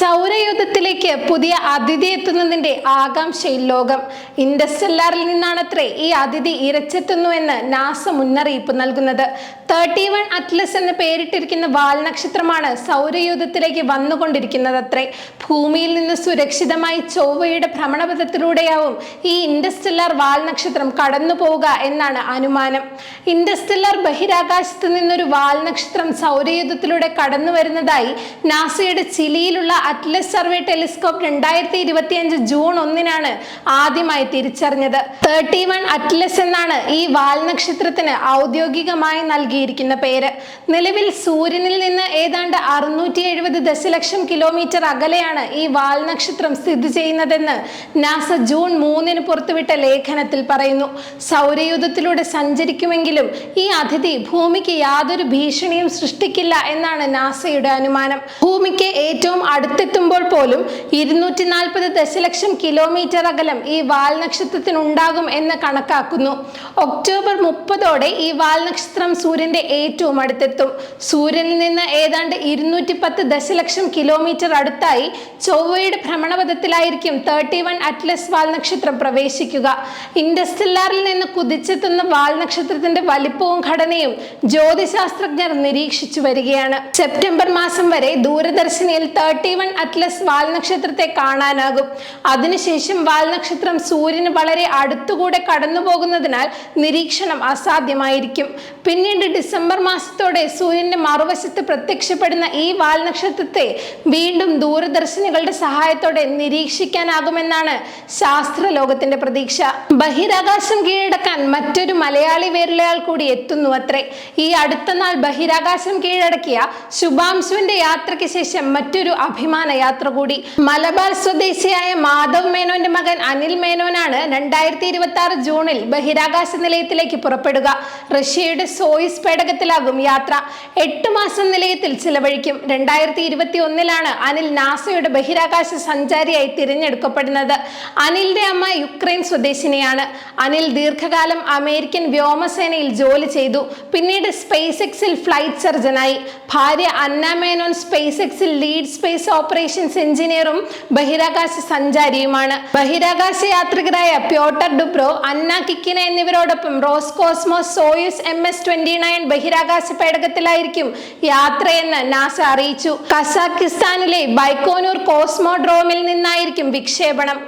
സൗരയൂഥത്തിലേക്ക് പുതിയ അതിഥി എത്തുന്നതിന്റെ ആകാംക്ഷയിൽ ലോകം ഇൻഡസ്റ്റെല്ലാറിൽ നിന്നാണത്രേ ഈ അതിഥി ഇരച്ചെത്തുന്നുവെന്ന് നാസ മുന്നറിയിപ്പ് നൽകുന്നത്. തേർട്ടി വൺ അറ്റ്ലസ് എന്ന് പേരിട്ടിരിക്കുന്ന വാൽനക്ഷത്രമാണ് സൗരയൂഥത്തിലേക്ക് വന്നുകൊണ്ടിരിക്കുന്നതത്രേ. ഭൂമിയിൽ നിന്ന് സുരക്ഷിതമായി ചൊവ്വയുടെ ഭ്രമണപഥത്തിലൂടെയാവും ഈ ഇൻഡസ്റ്റെല്ലാർ വാൽനക്ഷത്രം കടന്നു പോവുക എന്നാണ് അനുമാനം. ഇൻഡസ്റ്റെല്ലാർ ബഹിരാകാശത്ത് നിന്നൊരു വാൽനക്ഷത്രം സൗരയൂഥത്തിലൂടെ കടന്നു വരുന്നതായി നാസയുടെ ചിലിയിലുള്ള അറ്റ്ലസ് സർവേ ടെലിസ്കോപ്പ് രണ്ടായിരത്തി ഇരുപത്തിയഞ്ച് ജൂൺ ഒന്നിനാണ് ആദ്യമായി തിരിച്ചറിഞ്ഞത്. തേർട്ടി വൺ അറ്റ്ലസ് എന്നാണ് ഈ വാൽനക്ഷത്രത്തിന് ഔദ്യോഗികമായി നൽകിയിരിക്കുന്ന പേര്. നിലവിൽ സൂര്യനിൽ നിന്ന് ഏതാണ്ട് അറുന്നൂറ്റി എഴുപത് ദശലക്ഷം കിലോമീറ്റർ അകലെയാണ് ഈ വാൽനക്ഷത്രം സ്ഥിതി ചെയ്യുന്നതെന്ന് നാസ ജൂൺ മൂന്നിന് പുറത്തുവിട്ട ലേഖനത്തിൽ പറയുന്നു. സൗരയൂഥത്തിലൂടെ സഞ്ചരിക്കുമെങ്കിലും ഈ അതിഥി ഭൂമിക്ക് യാതൊരു ഭീഷണിയും സൃഷ്ടിക്കില്ല എന്നാണ് നാസയുടെ അനുമാനം. ഭൂമിക്ക് ഏറ്റവും അടുത്തെത്തുമ്പോൾ പോലും ഇരുന്നൂറ്റി നാൽപ്പത് ദശലക്ഷം കിലോമീറ്റർ അകലം ഈ വാൽനക്ഷത്രത്തിനുണ്ടാകും എന്ന് കണക്കാക്കുന്നു. ഒക്ടോബർ മുപ്പതോടെ ഈ വാൽനക്ഷത്രം സൂര്യന്റെ ഏറ്റവും അടുത്തെത്തും. സൂര്യനിൽ നിന്ന് ഏതാണ്ട് ഇരുന്നൂറ്റി പത്ത് ദശലക്ഷം കിലോമീറ്റർ അടുത്തായി ചൊവ്വയുടെ ഭ്രമണപഥത്തിലായിരിക്കും തേർട്ടി വൺ അറ്റ്ലസ് വാൽനക്ഷത്രം പ്രവേശിക്കുക. ഇൻഡസ്റ്റെല്ലാറിൽ നിന്ന് കുതിച്ചെത്തുന്ന വാൽനക്ഷത്രത്തിന്റെ വലിപ്പവും ഘടനയും ജ്യോതിശാസ്ത്രജ്ഞർ നിരീക്ഷിച്ചു വരികയാണ്. സെപ്റ്റംബർ മാസം വരെ ദൂരദർശനിയിൽ തേർട്ടി വൺ അറ്റ്ലസ് വാൽനക്ഷത്രത്തെ കാണാനാകും. അതിനുശേഷം വാൽനക്ഷത്രം സൂര്യന് വളരെ അടുത്തുകൂടെ കടന്നു പോകുന്നതിനാൽ നിരീക്ഷണം അസാധ്യമായിരിക്കും. പിന്നീട് ഡിസംബർ മാസത്തോടെ സൂര്യന്റെ മറുവശത്ത് പ്രത്യക്ഷപ്പെടുന്ന ഈ വാൽനക്ഷത്രത്തെ വീണ്ടും ദൂരദർശിനികളുടെ സഹായത്തോടെ നിരീക്ഷിക്കാനാകുമെന്നാണ് ശാസ്ത്ര ലോകത്തിന്റെ പ്രതീക്ഷ. ബഹിരാകാശം കീഴടക്കാൻ മറ്റൊരു മലയാളി വേരിലയാൾ കൂടി എത്തുന്നു അത്രേ. ഈ അടുത്ത നാൾ ബഹിരാകാശം കീഴടക്കിയ ശുഭാംശുവിന്റെ യാത്രയ്ക്ക് ശേഷം മറ്റൊരു അഭിമാന യാത്ര കൂടി. മലബാർ സ്വദേശിയായ മാധവ് മേനോന്റെ മകൻ അനിൽ മേനോനാണ് രണ്ടായിരത്തി ഇരുപത്തി ആറ് ജൂണിൽ ബഹിരാകാശ നിലയത്തിലേക്ക് പുറപ്പെടുക. റഷ്യയുടെ സോയിസ് പേടകത്തിലാകും യാത്ര. എട്ട് മാസം നിലയത്തിൽ ചിലവഴിക്കും. രണ്ടായിരത്തി ഇരുപത്തി ഒന്നിലാണ് അനിൽ നാസയുടെ ബഹിരാകാശ സഞ്ചാരിയായി തിരഞ്ഞെടുക്കപ്പെടുന്നത്. അനിലിന്റെ അമ്മ യുക്രൈൻ സ്വദേശിനിയാണ്. അനിൽ ദീർഘകാലം അമേരിക്കൻ വ്യോമസേനയിൽ ജോലി ചെയ്തു. പിന്നീട് സ്പേസ് എക്സിൽ ഫ്ലൈറ്റ് സർജനായി. ഭാര്യ അന്ന മേനോൻ സ്പേസ് എക്സിൽ ലീഡ് സ്പേസ് ഓപ്പറേഷൻസ് എഞ്ചിനീയറും ബഹിരാകാശ സഞ്ചാരിയുമാണ്. ബഹിരാകാശ യാത്രികരായ പ്യോട്ടർ ഡുബ്രോ അന്ന കിക്കിന എന്നിവരോടൊപ്പം Roscosmos Soyuz M S twenty nine ബഹിരാകാശ പേടകത്തിലായിരിക്കും യാത്രയെന്ന് നാസ അറിയിച്ചു. കസാഖിസ്ഥാനിലെ ബൈക്കോനൂർ കോസ്മോഡ്രോമിൽ നിന്നായിരിക്കും വിക്ഷേപണം.